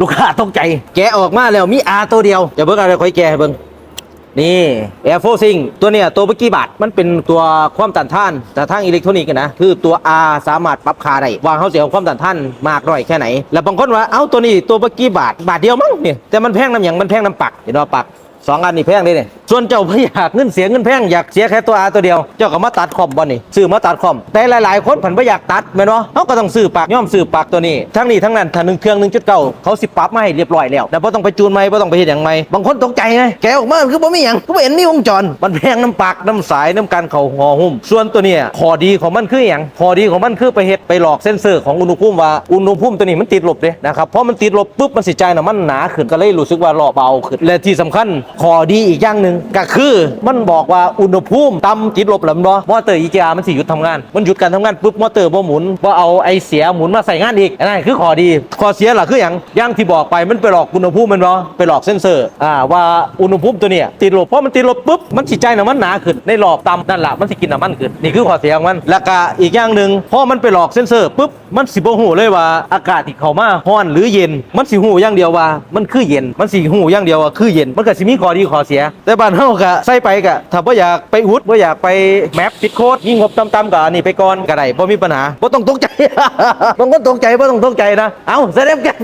ลูกค้าต้องใจ แกะออกมาแล้วมีอาตัวเดียวเดี๋ยวเบิ่งอะไรค่อยแกะให้เบิ่งนี่ Air f o r c i n g ตัวเนี้ยตัวเมื่อกี้บาทมันเป็นตัวความต้านทานแต่ทางอิเล็กทรอนิกส์นะคือตัว R สามารถปรับคาได้วางเขาเสียความต้านทานมากร้อยแค่ไหน แล้วบางคนว่าเอ้าตัวนี้ตัวเมื่อกี้บาทบาทเดียวมั้งเนี่ยแต่มันแพงน้ำอย่างมันแพงน้ำปักเห็นว่าปัก สองอันนี่แพงเลยเนี่ยส่วนเจ้าไม่อยากเงินเสียเงินแพงอยากเสียแค่ตัวอาตัวเดียว เจ้าก็มาตัดคอมบ่นี่ซื้อมาตัดคอม แต่หลายๆ คนผันไม่อยากตัดแม่นบ่เขาก็ต้องซื้อปากย่อมซื้อปากตัวนี้ ทั้งนี้ทั้งนั้นถ้าหนึ่งเครื่องหนึ่งจุดเก้าเขาสิปรับมาให้เรียบร้อยแล้วแล้วบ่ต้องไปจูนไหมบ่ต้องไปเฮ็ดหยังไหมบางคนตกใจไงแกออกมาคือบ่มีหยังก็เห็นมีวงจรมันแพงน้ำปากน้ำสายน้ำการเขาห่อหุ้ม ส่วนตัวเนี้ข้อดีของมันคือหยังข้อดีของมันคือไปเฮ็ดไปหลอกเซนเซอร์ของอุณหภูมิว่าอุณหภูมิตัวนี้มันติดลบเด้นะครับเพราะมันติดลบปุ๊บมันสิจ่ายน้ำมันหนาขึ้นก็เลยรู้สึกว่ารอเบาขึ้นและที่สำคัญข้อดีอีกอย่างหนึ่งก็คือมันบอกว่าอุณหภูมิต่ำติดลบแล้วแม่นบ่มอเตอร์ EGR มันสิหยุดทำงาน มันหยุดการทำงานปุ๊บมอเตอร์บ่หมุนบ่เอาไอเสียหมุนมาใส่งานอีกอันนั้นคือข้อดีข้อเสียหล่ะคือหยังอย่างที่บอกไปมันไปหลอกอุณหภูมิมันบ่ไปหลอกเซ็นเซอร์อ่าว่าอุณหภูมิตัวเนี้ยติดลบเพราะมันติดลบปุ๊บมันสิจ่ายน้ำมันหนาขึ้นในรอบต่ำนั่นแหละมันสิกินน้ำมันขึ้นนี่คือข้อเสียของมันแล้วก็อีกอย่างหนึ่งพอมันไปหลอกเซ็นเซอร์ปุ๊บมันสิบ่ฮู้เลยว่าอากาศที่เข้ามาร้อนหรือเย็น มันสิฮู้อย่างเดียวว่า มันคือเย็นมันสิฮู้อย่างเดียวว่าคือเย็นมันก็สิมีข้อดีข้อเสีย แต่บ้านเฮาก็ใส่ไปก็ถ้าบ่อยากไปอุดบ่อยากไปแมปผิดโค้ดยิ่งงบต่ำๆก็อันนี้ไปก่อนก็ได้บ่มีปัญหาบ่ต้องตกใจ บางคนตกใจบ่ต้องตกใจนะ เอ้าแสดงกัน